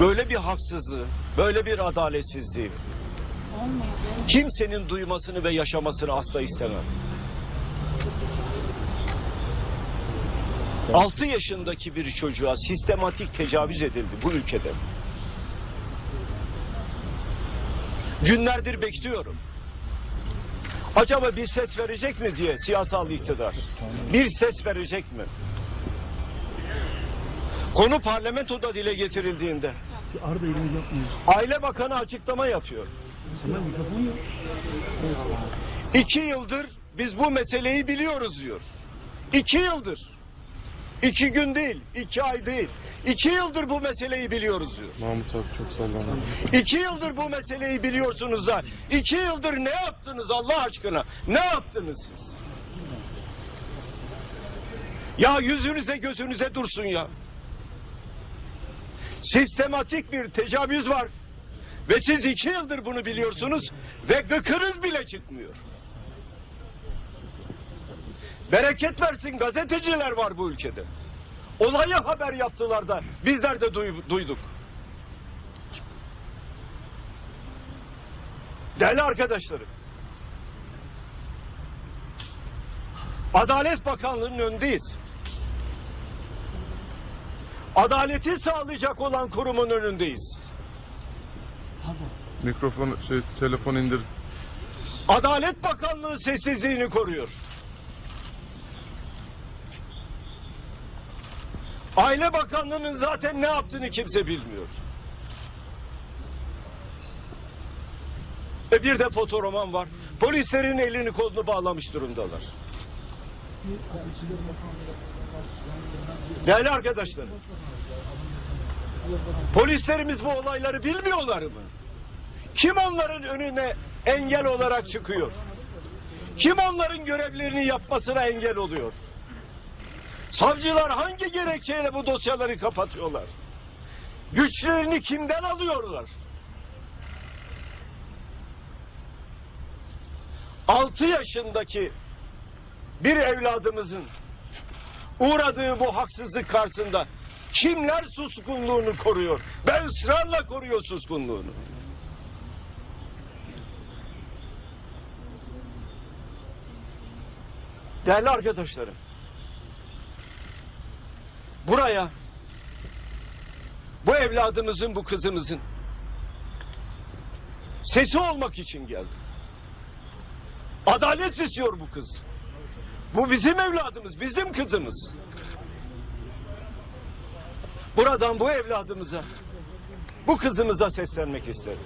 Böyle bir haksızlığı, böyle bir adaletsizliği kimsenin duymasını ve yaşamasını asla istemem. 6 yaşındaki bir çocuğa sistematik tecavüz edildi bu ülkede. Günlerdir bekliyorum. Acaba bir ses verecek mi diye siyasal iktidar. Bir ses verecek mi? Konu parlamentoda dile getirildiğinde Arda elini yapmıyor. Aile Bakanı açıklama yapıyor. Sana mikrofon yok. İki yıldır biz bu meseleyi biliyoruz diyor. İki yıldır. İki gün değil, iki ay değil. İki yıldır bu meseleyi biliyoruz diyor. Mahmut abi çok sallanıyor. İki yıldır bu meseleyi biliyorsunuz da iki yıldır ne yaptınız Allah aşkına? Ne yaptınız siz? Ya yüzünüze gözünüze dursun ya. Sistematik bir tecavüz var. Ve siz iki yıldır bunu biliyorsunuz ve gıkınız bile çıkmıyor. Bereket versin gazeteciler var bu ülkede. Olayı haber yaptılar da bizler de duy- duyduk. Değerli arkadaşlarım. Adalet Bakanlığı'nın önündeyiz. Adaleti sağlayacak olan kurumun önündeyiz. Mikrofon şey telefon indir. Adalet Bakanlığı sessizliğini koruyor. Aile Bakanlığı'nın zaten ne yaptığını kimse bilmiyor. E bir de fotoroman var. Polislerin elini kolunu bağlamış durumdalar. Değerli arkadaşlarım. Polislerimiz bu olayları bilmiyorlar mı? Kim onların önüne engel olarak çıkıyor? Kim onların görevlerini yapmasına engel oluyor? Savcılar hangi gerekçeyle bu dosyaları kapatıyorlar? Güçlerini kimden alıyorlar? Altı yaşındaki bir evladımızın uğradığı bu haksızlık karşısında kimler suskunluğunu koruyor? Ben ısrarla koruyor suskunluğunu. Değerli arkadaşlarım. Buraya bu evladımızın, bu kızımızın sesi olmak için geldim. Adalet istiyor bu kız. Bu bizim evladımız, bizim kızımız. Buradan bu evladımıza, bu kızımıza seslenmek isterim.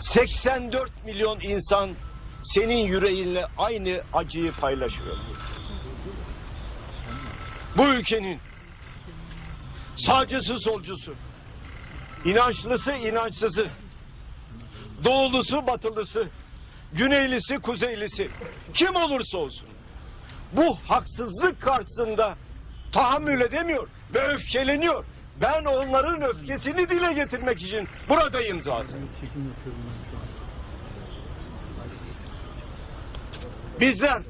84 milyon insan senin yüreğinle aynı acıyı paylaşıyor. Bu ülkenin sağcısı solcusu, inançlısı inançsızı, doğulusu batılısı, güneylisi kuzeylisi kim olursa olsun bu haksızlık karşısında tahammül edemiyor ve öfkeleniyor. Ben onların öfkesini dile getirmek için buradayım zaten. Bizler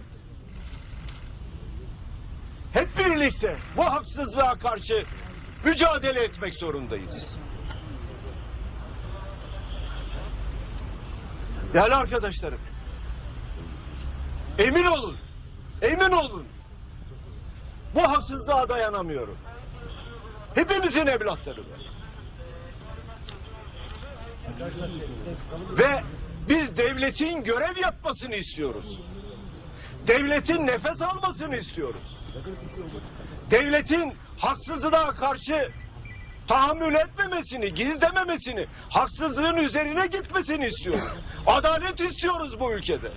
hep birlikte bu haksızlığa karşı mücadele etmek zorundayız. Değerli arkadaşlarım, emin olun, emin olun. Bu haksızlığa dayanamıyorum. Hepimizin evlatları var. Ve biz devletin görev yapmasını istiyoruz. Devletin nefes almasını istiyoruz. Devletin haksızlığa karşı tahammül etmemesini, gizlememesini, haksızlığın üzerine gitmesini istiyoruz. Adalet istiyoruz bu ülkede.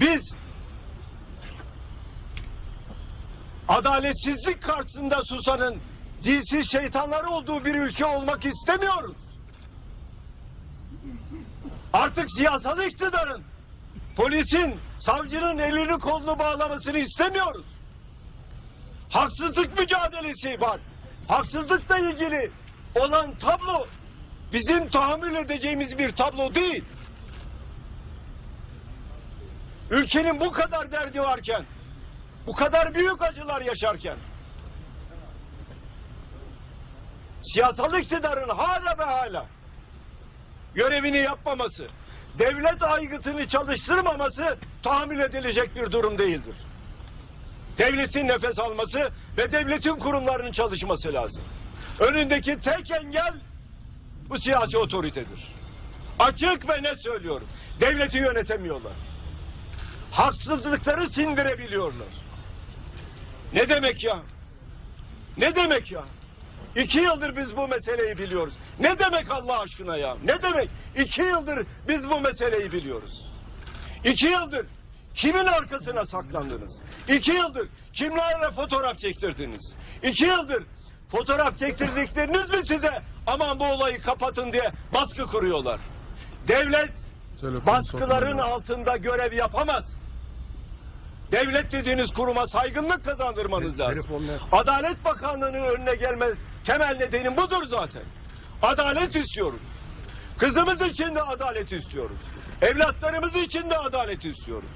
Biz adaletsizlik karşısında susanın dilsiz şeytanları olduğu bir ülke olmak istemiyoruz. Artık siyasal iktidarın, polisin, savcının elini kolunu bağlamasını istemiyoruz. Haksızlık mücadelesi var. Haksızlıkla ilgili olan tablo bizim tahammül edeceğimiz bir tablo değil. Ülkenin bu kadar derdi varken bu kadar büyük acılar yaşarken siyasal iktidarın hala ve hala görevini yapmaması, devlet aygıtını çalıştırmaması tahammül edilecek bir durum değildir. Devletin nefes alması ve devletin kurumlarının çalışması lazım. Önündeki tek engel bu siyasi otoritedir. Açık ve net söylüyorum. Devleti yönetemiyorlar. Haksızlıkları sindirebiliyorlar. Ne demek ya? Ne demek ya? İki yıldır biz bu meseleyi biliyoruz. Ne demek Allah aşkına ya? Ne demek? İki yıldır biz bu meseleyi biliyoruz. İki yıldır kimin arkasına saklandınız? İki yıldır kimlerle fotoğraf çektirdiniz? İki yıldır fotoğraf çektirdikleriniz mi size aman bu olayı kapatın diye baskı kuruyorlar? Devlet Telefon baskıların sorunu. altında görev yapamaz. Devlet dediğiniz kuruma saygınlık kazandırmanız lazım. Adalet Bakanlığı'nın önüne gelme temel nedeni budur zaten. Adalet istiyoruz. Kızımız için de adalet istiyoruz. Evlatlarımız için de adalet istiyoruz.